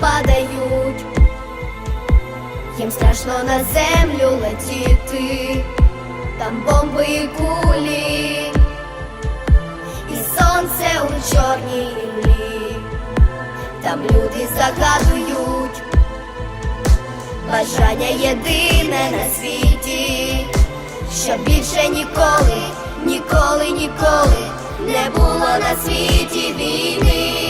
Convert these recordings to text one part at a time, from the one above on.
падають, їм страшно на землю летіти, там бомби і кулі, і сонце у чорній лімлі, там люди загадують, бажання єдине на світі, що більше ніколи, ніколи, ніколи не було на світі війни.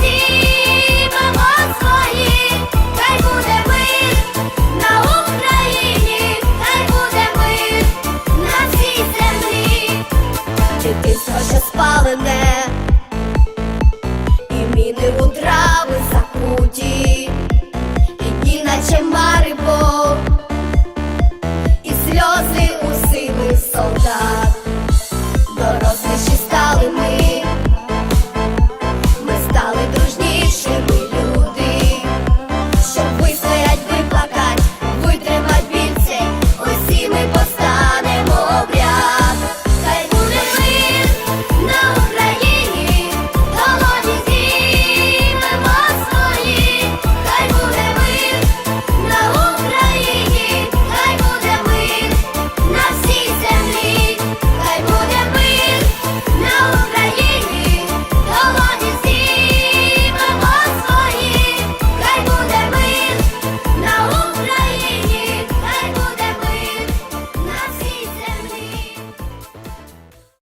Дімо свої, хай буде мир на Україні, хай буде мир на всій землі, чи ще спалене і міни утра.